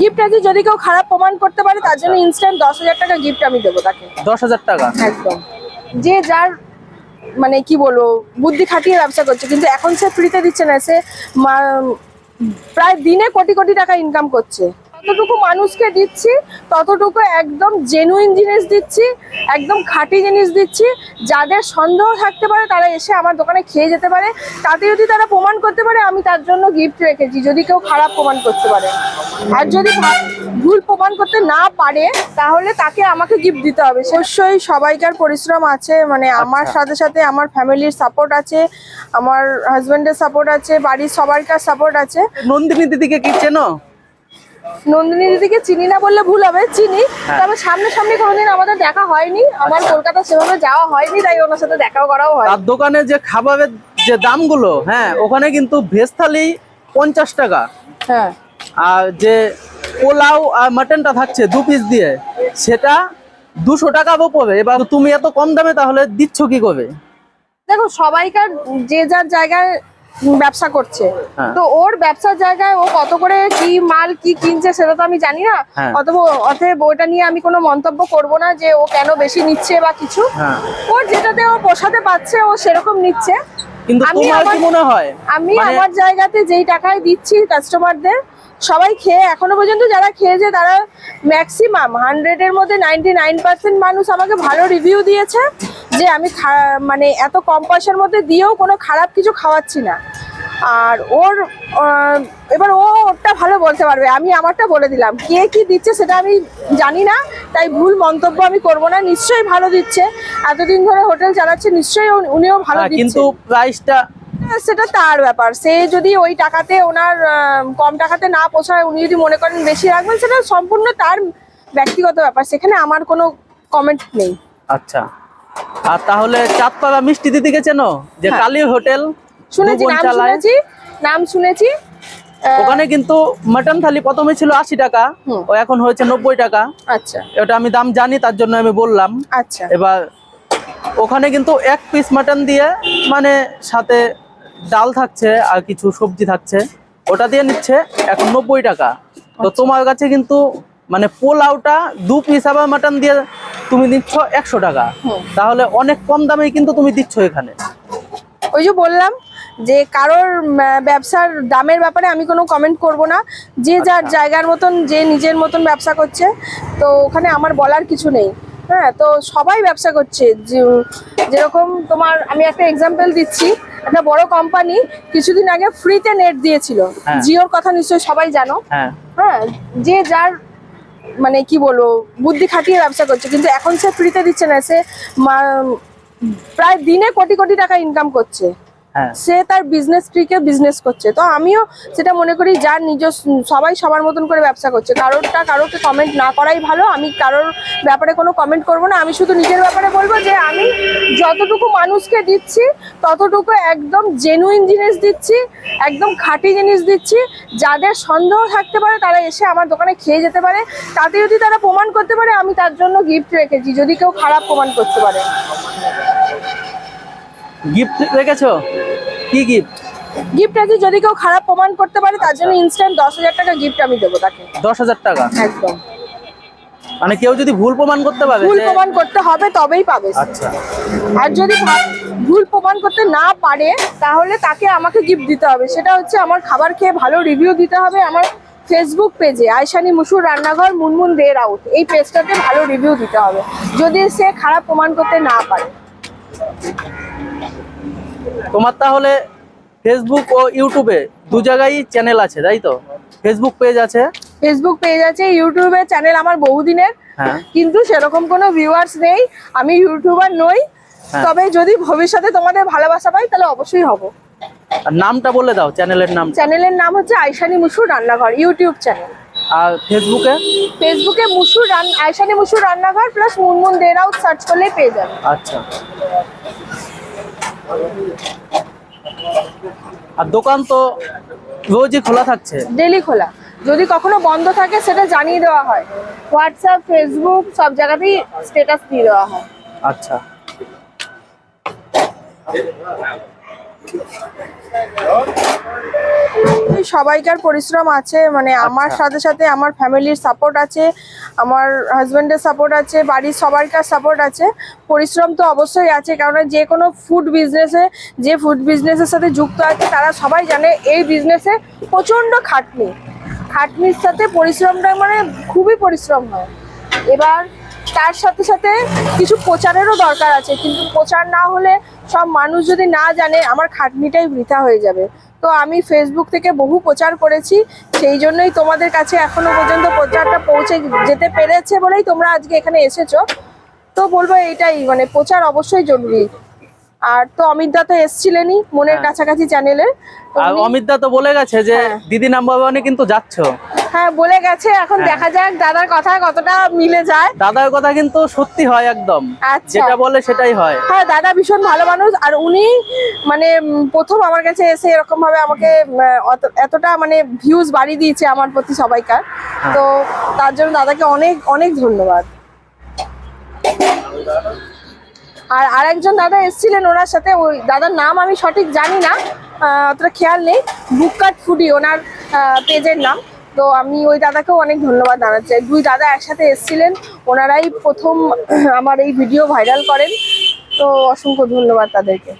Gift আছে যদি কেউ খারাপ প্রমাণ করতে পারে তার জন্য ইনস্ট্যান্ট দশ হাজার টাকা গিফট আমি দেবো তাকে। দশ হাজার টাকা? একদম। যে যার মানে কি বলব বুদ্ধি খাটিয়ে ব্যবসা করছে কিন্তু এখন সে ফ্রিতে দিচ্ছে না সে প্রায় দিনে কোটি কোটি টাকা ইনকাম করছে। যতটুকু মানুষকে দিচ্ছি ততটুকু একদম জেনুইন জিনিস দিচ্ছি একদম খাঁটি জিনিস দিচ্ছি। যাদের সন্দেহ থাকতে পারে তারা এসে আমার দোকানে খেয়ে যেতে পারে। তাতে যদি তারা প্রমাণ করতে পারে আমি তার জন্য গিফট রেখেছি। যদি কেউ খারাপ প্রমাণ করতে পারে। আর যদি ভুল প্রমাণ করতে না পারে তাহলে তাকে আমাকে গিফট দিতে হবে। অবশ্যই সবাইকার পরিশ্রম আছে। মানে আমার আচ্ছা। সাথে সাথে আমার ফ্যামিলির সাপোর্ট আছে। আমার হাজব্যান্ডের সাপোর্ট আছে। বাড়ির সবাইকার সাপোর্ট আছে। নন্দিনী দিদিকে কি চেনো? নন্দিনী দিদিকে চিনি না বললে ভুল হবে চিনি। হ্যাঁ। তবে সামনে সামনে কোনোদিন আমাদের দেখা হয়নি। আমার আচ্ছা। কলকাতা সেভাবে যাওয়া হয়নি তাই ওনার সাথে দেখাও করাও হয় আর দোকানে যে খাবারের যে দামগুলো হ্যাঁ ওখানে কিন্তু ভেজ থালি পঞ্চাশ টাকা। হ্যাঁ। আর যে পোলাও আর মাটনটা থাকছে দু পিস দিয়ে সেটা দুশো টাকা পড়বে। এবার তুমি এত কম দামে তাহলে দিচ্ছ কি করে? দেখো সবাইকার যে যার জায়গায় ব্যবসা করছে। হ্যাঁ। তো ওর ব্যবসার জায়গায় ও কত করে কি মাল কি কিনছে সেটা তো আমি জানি না। হ্যাঁ। অতএব অতএব ওটা নিয়ে আমি কোনো মন্তব্য করব না যে ও কেন বেশি নিচ্ছে বা কিছু। হ্যাঁ। ওর যেটাতে ও পোষাতে পারছে ও সেরকম নিচ্ছে। কিন্তু আমি তোমার কি আমার- মনে হয়? আমি মানে- আমার জায়গাতে যেই টাকায় দিচ্ছি কাস্টমারদের সবাই খেয়ে এখনও পর্যন্ত যারা খেয়েছে তারা ম্যাক্সিমাম হান্ড্রেডের মধ্যে নাইনটি নাইন পার্সেন্ট মানুষ আমাকে ভালো রিভিউ দিয়েছে। যে আমি মানে এত কম পয়সার মধ্যে দিয়েও কোনো খারাপ কিছু খাওয়াচ্ছি না। আর ওর এবার ও ওরটা ভালো বলতে পারবে। আমি আমারটা বলে দিলাম। কে কি দিচ্ছে সেটা আমি জানি না তাই ভুল মন্তব্য আমি করব না। নিশ্চয়ই ভালো দিচ্ছে। এতদিন ধরে হোটেল চালাচ্ছে নিশ্চয়ই উনিও ভালো হ্যাঁ, কিন্তু প্রাইসটা সেটা তার ব্যাপার। সে যদি ওই টাকাতে ওনার কম টাকাতে না পোষায় উনি যদি মনে করেন বেশি রাখবেন সেটা সম্পূর্ণ তার ব্যক্তিগত ব্যাপার। সেখানে আমার কোনো কমেন্ট নেই। আচ্ছা। আর তাহলে চাঁদপাড়া মিষ্টি দিদিকে চেনো যে হ্যাঁ। কালী হোটেল শুনেছি নাম শুনেছি নাম শুনেছি। ওখানে কিন্তু মাটন থালি প্রথমে ছিল আশি টাকা ও এখন হয়েছে নব্বই টাকা। আচ্ছা। ওটা আমি দাম জানি তার জন্য আমি বললাম। আচ্ছা। এবার ওখানে কিন্তু এক পিস মাটন দিয়ে মানে সাথে ডাল থাকছে আর কিছু সবজি থাকছে ওটা দিয়ে নিচ্ছে এখন নব্বই টাকা। তো আচ্ছা। তোমার কাছে কিন্তু মানে পোলাওটা দু পিস আবার মাটন দিয়ে তুমি দিচ্ছ একশো টাকা। তাহলে অনেক কম দামেই কিন্তু তুমি দিচ্ছ এখানে। ওই যে বললাম যে কারোর ব্যবসার দামের ব্যাপারে আমি কোনো কমেন্ট করব না। যে যার আচ্ছা। জায়গার মতন যে নিজের মতন ব্যবসা করছে তো ওখানে আমার বলার কিছু নেই। হ্যাঁ তো সবাই ব্যবসা করছে। যে- যেরকম তোমার আমি একটা এক্সাম্পল দিচ্ছি। একটা বড় কোম্পানি কিছুদিন আগে ফ্রিতে নেট দিয়েছিল। হ্যাঁ। জিওর কথা নিশ্চয়ই সবাই জানো। হ্যাঁ। হ্যাঁ যে যার মানে কি বলব, বুদ্ধি খাটিয়ে ব্যবসা করছে। কিন্তু এখন সে ফ্রিতে দিচ্ছে না, সে প্রায় দিনে কোটি কোটি টাকা ইনকাম করছে। সে তার বিজনেস ট্রিকে বিজনেস করছে। তো আমিও সেটা মনে করি যার নিজ সবাই সবার মতন করে ব্যবসা করছে। কারোরটা কারোকে কমেন্ট না করাই ভালো। আমি কারোর ব্যাপারে কোনো কমেন্ট করব না। আমি শুধু নিজের ব্যাপারে বলব যে আমি যতটুকু মানুষকে দিচ্ছি, ততটুকু একদম জেনুইন জিনিস দিচ্ছি, একদম খাঁটি জিনিস দিচ্ছি। যাদের সন্দেহ থাকতে পারে, তারা এসে আমার দোকানে খেয়ে যেতে পারে। তাতে যদি তারা প্রমাণ করতে পারে, আমি তার জন্য গিফট রেখেছি। যদি কেউ খারাপ প্রমাণ করতে পারে। গিফট রেখেছো? কি গিফট গিফট আছে যদি কেউ খারাপ প্রমাণ করতে পারে তার জন্য ইনস্ট্যান্ট দশ হাজার টাকা গিফট আমি দেবো তাকে। দশ হাজার টাকা? একদম। মানে কেউ যদি ভুল প্রমাণ করতে পারে ভুল প্রমাণ করতে হবে তবেই পাবে আচ্ছা। আর যদি ভুল প্রমাণ করতে না পারে তাহলে তাকে আমাকে গিফট দিতে হবে। সেটা হচ্ছে আমার খাবার খেয়ে ভালো রিভিউ দিতে হবে আমার ফেসবুক পেজে আয়শানি মুসুর রান্নাঘর মুনমুন দে রাউত এই পেজটাতে ভালো রিভিউ দিতে হবে। যদি সে খারাপ প্রমাণ করতে না পারে। তোমার তাহলে ফেসবুক ও ইউটিউবে দু জায়গায় চ্যানেল আছে তাই তো? ফেসবুক পেজ আছে? ফেসবুক পেজ আছে ইউটিউবে চ্যানেল আমার বহুদিনের হ্যাঁ। কিন্তু সেরকম কোনো ভিউয়ার্স নেই আমি ইউটিউবার নই। হ্যাঁ। তবে যদি ভবিষ্যতে তোমাদের ভালোবাসা পাই তাহলে অবশ্যই হব। আর নামটা বলে দাও চ্যানেলের নাম। চ্যানেলের নাম হচ্ছে আয়শানি মুসুর রান্নাঘর ইউটিউব চ্যানেল আর ফেসবুকে ফেসবুকে মুসুর রান আয়শানি মুসুর রান্নাঘর প্লাস মুনমুন দে রাউত সার্চ করলেই পেয়ে যাবে। আচ্ছা। আর দোকান তো রোজই খোলা থাকছে। ডেলি খোলা। যদি কখনো বন্ধ থাকে সেটা জানিয়ে দেওয়া হয়। হোয়াটসঅ্যাপ ফেসবুক সব জায়গাতেই স্ট্যাটাস দিয়ে দেওয়া হয়। আচ্ছা। সবাইকার পরিশ্রম আছে মানে আমার আচ্ছা। সাথে সাথে আমার ফ্যামিলির সাপোর্ট আছে আমার হাজবেন্ডের সাপোর্ট আছে বাড়ির সবাইকার সাপোর্ট আছে পরিশ্রম তো অবশ্যই আছে কারণ যে কোনো ফুড বিজনেসে যে ফুড বিজনেসের সাথে যুক্ত আছে তারা সবাই জানে এই বিজনেসে প্রচণ্ড খাটনি খাটনির সাথে পরিশ্রমটা মানে খুবই পরিশ্রম হয় এবার তার সাথে সাথে কিছু প্রচারেরও দরকার আছে, কিন্তু প্রচার না হলে সব মানুষ যদি না জানে, আমার খাটনিটাই বৃথা হয়ে যাবে। তো আমি ফেসবুক থেকে বহু প্রচার করেছি, সেই জন্যই তোমাদের কাছে এখনও পর্যন্ত প্রচারটা পৌঁছে যেতে পেরেছে বলেই তোমরা আজকে এখানে এসেছ। তো বলব এইটাই মানে প্রচার অবশ্যই জরুরি। আর তো অমিত দা তো এসছিলেনই মনের হ্যাঁ। কাছাকাছি চ্যানেলের আর অমিত দা তো বলে গেছে যে হ্যাঁ। দিদি নাম্বার ওয়ানে কিন্তু যাচ্ছ হ্যাঁ বলে গেছে এখন হ্যাঁ। দেখা যাক দাদার কথা কতটা মিলে যায় দাদার কথা কিন্তু সত্যি হয় একদম আচ্ছা। যেটা বলে সেটাই হয় হ্যাঁ দাদা ভীষণ ভালো মানুষ আর উনি মানে প্রথম আমার কাছে এসে এরকম ভাবে আমাকে এতটা মানে ভিউজ বাড়িয়ে দিয়েছে আমার প্রতি সবাইকার। তো তার জন্য দাদাকে অনেক অনেক ধন্যবাদ আর আরেকজন দাদা এসেছিলেন ওনার সাথে, ওই দাদার নাম আমি সঠিক জানি না অতটা খেয়াল নেই। বুককাট ফুডি, ওনার পেজের নাম। তো আমি ওই দাদাকেও অনেক ধন্যবাদ জানাচ্ছি দুই দাদা একসাথে এসেছিলেন, ওনারাই প্রথম আমার এই ভিডিও ভাইরাল করেন। তো অসংখ্য ধন্যবাদ তাদেরকে।